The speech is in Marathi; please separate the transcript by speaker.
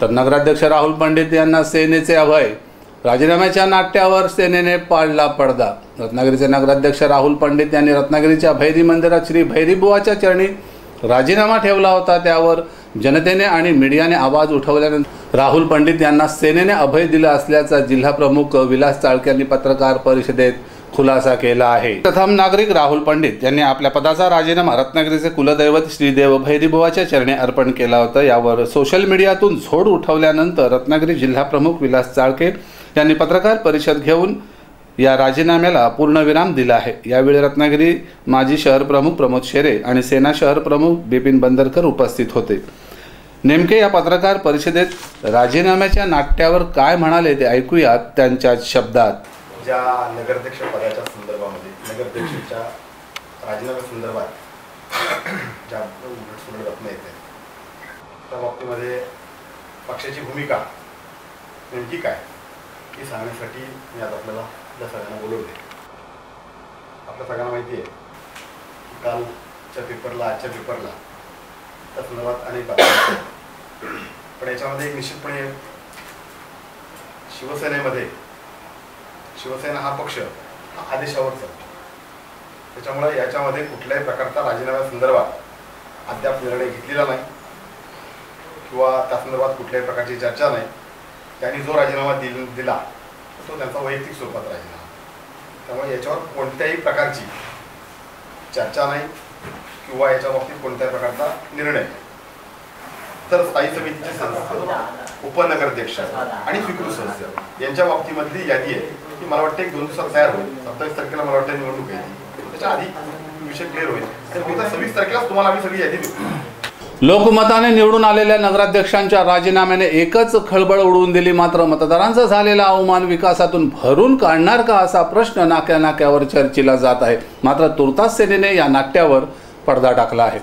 Speaker 1: तर नगराध्यक्ष राहुल पंडित यांना सेनेचे अभय. राजीनाम्याच्या नाट्यावर सेनेने पाडला पडदा. रत्नागिरीचे नगराध्यक्ष राहुल पंडित यांनी रत्नागिरीच्या भैरी मंदिरात श्री भैरीबुवाच्या चरणी राजीनामा ठेवला होता. त्यावर जनतेने आणि मीडियाने आवाज उठवल्यानंतर राहुल पंडित यांना सेनेने अभय दिलं असल्याचा जिल्हा प्रमुख विलास चाळके यांनी पत्रकार परिषदेत खुलासा केला आहे. प्रथम नागरिक राहुल पंडित यांनी आपल्या पदाचा राजीनामा रत्नागिरीचे कुलदैवत श्रीदेव भैरीबुवाच्या चरणी अर्पण केला होता. यावर सोशल मीडियातून झोड उठवल्यानंतर रत्नागिरी जिल्हा प्रमुख विलास चाळके यांनी पत्रकार परिषद घेऊन या राजीनाम्याला पूर्णविराम दिला आहे. यावेळी रत्नागिरी माजी शहर प्रमुख प्रमोद शेरे आणि सेना शहर प्रमुख बिपिन बंदरकर उपस्थित होते. नेमके या पत्रकार परिषदेत राजीनाम्याच्या नाट्यावर काय म्हणाले ते ऐकूयात त्यांच्या शब्दात.
Speaker 2: ज्या नगराध्यक्ष पदाच्या संदर्भामध्ये नगराध्यक्षाच्या राजीनाम्या संदर्भात ज्या उलटसुलट बातम्या येत आहेत त्या बाबतीमध्ये पक्षाची भूमिका नेमकी काय हे सांगण्यासाठी मी आज आपल्याला आपल्या सगळ्यांना बोलवले आपल्या सगळ्यांना माहिती आहे की कालच्या पेपरला आजच्या पेपरला त्या संदर्भात अनेक बातम्या पण याच्यामध्ये निश्चितपणे शिवसेनेमध्ये शिवसेना हा पक्ष हा आदेशावर चालतो त्याच्यामुळे याच्यामध्ये कुठल्याही प्रकारचा राजीनाम्या संदर्भात अद्याप निर्णय घेतलेला नाही किंवा त्या संदर्भात कुठल्याही प्रकारची चर्चा नाही. त्यांनी जो राजीनामा दिल दिला तो त्यांचा वैयक्तिक स्वरूपात राजीनामा. त्यामुळे याच्यावर कोणत्याही प्रकारची चर्चा नाही किंवा याच्या बाबतीत कोणत्याही प्रकारचा निर्णय तर स्थायी समितीचे सदस्य उपनगराध्यक्ष आणि स्वीकृत सदस्य. यांच्या बाबतीमधली यादी आहे. ती मला वाटतं एक दोन दिवसात तयार होईल. सत्तावीस तारखेला मला वाटतं निवडणूक आहे ती. त्याच्या आधी विषय क्लिअर होईल. तर बहुधा सव्वीस तारखेलाच तुम्हाला आम्ही सगळी यादी देऊ.
Speaker 1: लोकमताने निवडून आलेल्या नगराध्यक्षांच्या राजीनाम्याने एकच खळबळ उडवून दिली मात्र मतदारांचा झालेला अवमान विकासातून भरून काढणार का असा प्रश्न नाक्या नाक्यावर चर्चेला जात आहे. मात्र तुर्तास सेनेने या नाट्यावर पडदा टाकला आहे.